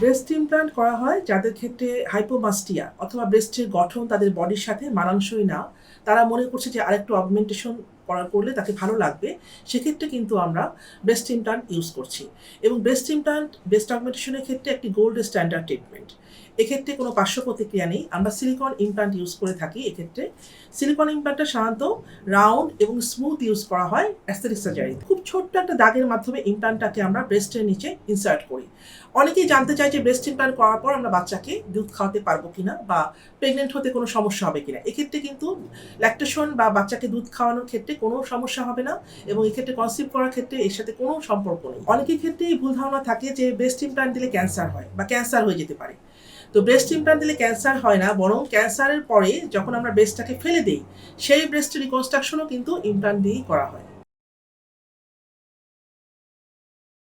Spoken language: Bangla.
ব্রেস্ট ইমপ্লান্ট করা হয় যাদের ক্ষেত্রে হাইপোমাস্টিয়া অথবা ব্রেস্টের গঠন তাদের বডির সাথে মানানসই না। তারা মনে করছে যে আরেকটু অগমেন্টেশন করা করলে তাকে ভালো লাগবে, সেক্ষেত্রে কিন্তু আমরা ব্রেস্ট ইমপ্লান্ট ইউজ করছি। এবং ব্রেস্ট ইমপ্লান্ট ব্রেস্ট অগমেন্টেশনের ক্ষেত্রে একটি গোল্ড স্ট্যান্ডার্ড ট্রিটমেন্ট এক্ষেত্রে কোনো পার্শ্ব প্রতিক্রিয়া নেই, আমরা সিলিকন ইমপ্লান্ট ইউজ করে থাকি, এক্ষেত্রে সিলিকন ইমপ্লান্টটা সাধারণত রাউন্ড এবং স্মুথ ইউজ করা হয় অ্যাস্থেটিক সার্জারি খুব ছোট্ট একটা দাগের মাধ্যমে ইমপ্লান্টটাকে আমরা ব্রেস্টের নিচে ইনসার্ট করি। অনেকেই জানতে চায় যে ব্রেস্ট ইমপ্লান্ট করার পর আমরা বাচ্চাকে দুধ খাওয়াতে পারব কিনা বা প্রেগনেন্ট হতে কোনো সমস্যা হবে কিনা। এক্ষেত্রে কিন্তু ল্যাকটেশন বা বাচ্চাকে দুধ খাওয়ানোর ক্ষেত্রে কোনো সমস্যা হবে না এবং এক্ষেত্রে কনসিভ করার ক্ষেত্রে এর সাথে কোনো সম্পর্ক নেই। অনেকের ক্ষেত্রে এই ভুল ধারণা থাকে যে ব্রেস্ট ইমপ্লান্ট দিলে ক্যান্সার হয় বা ক্যান্সার হয়ে যেতে পারে। তো ব্রেস্ট ইমপ্লান্ট দিলে ক্যান্সার হয় না, বরং ক্যান্সারের পরে যখন আমরা ব্রেস্টটাকে ফেলে দিই, সেই ব্রেস্ট রিকনস্ট্রাকশনও কিন্তু ইমপ্লান্ট দিয়েই করা হয়।